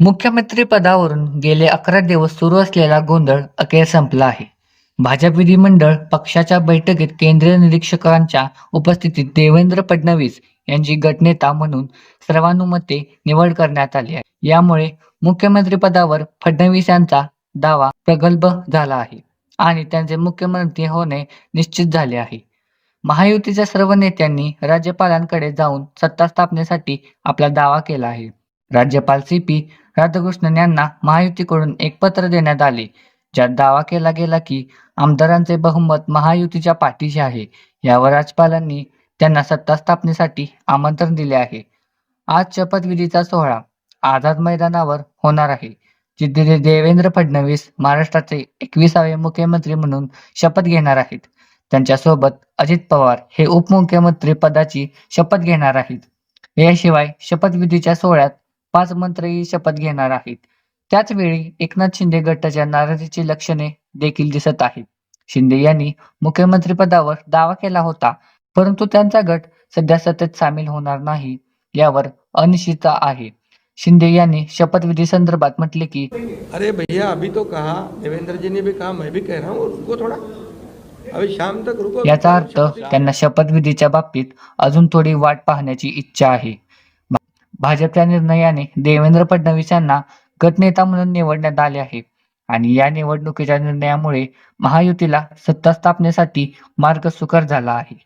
मुख्यमंत्री पदावरून गेले अकरा दिवस सुरू असलेला गोंधळ अखेर संपला आहे. भाजप विधिमंडळ पक्षाच्या बैठकीत केंद्रीय निरीक्षकांच्या उपस्थितीत देवेंद्र फडणवीस यांची गटनेता म्हणून सर्वानुमते निवड करण्यात आली आहे. यामुळे मुख्यमंत्री पदावर फडणवीस यांचा दावा प्रगल्भ झाला आहे आणि त्यांचे मुख्यमंत्री होणे निश्चित झाले आहे. महायुतीच्या सर्व नेत्यांनी राज्यपालांकडे जाऊन सत्ता स्थापनेसाठी आपला दावा केला आहे. राज्यपाल सी पी राधाकृष्णन यांना महायुतीकडून एक पत्र देण्यात आले ज्यात दावा केला गेला की आमदारांचे बहुमत महायुतीच्या पाठीशी आहे. यावर राज्यपालांनी त्यांना सत्ता स्थापनेसाठी आमंत्रण दिले आहे. आज शपथविधीचा सोहळा आझाद मैदानावर होणार आहे जिथे देवेंद्र फडणवीस महाराष्ट्राचे एकविसावे मुख्यमंत्री म्हणून शपथ घेणार आहेत. त्यांच्यासोबत अजित पवार हे उपमुख्यमंत्री पदाची शपथ घेणार आहेत. याशिवाय शपथविधीच्या सोहळ्यात पाच मंत्रीही शपथ घेणार आहेत. त्याच वेळी एकनाथ शिंदे गटाच्या नाराजीची लक्षणे देखील दिसत आहेत. शिंदे यांनी मुख्यमंत्री पदावर दावा केला होता परंतु त्यांचा गट सध्या सत्तेत सामील होणार नाही यावर अनिश्चितता आहे. शिंदे यांनी शपथविधी संदर्भात म्हटले की अरे भैया अभी तो कहा देवेंद्र जी ने भी कहा मैं भी कह रहा हूँ रुको थोड़ा। अभी शाम तक रुको। याचा अर्थ त्यांना शपथविधीच्या बाबतीत अजून थोडी वाट पाहण्याची इच्छा आहे. भाजपच्या निर्णयाने देवेंद्र फडणवीस यांना गटनेता म्हणून निवडण्यात आले आहे. आणि या निवडणुकीच्या निर्णयामुळे महायुतीला सत्ता स्थापनेसाठी मार्ग सुकर झाला आहे.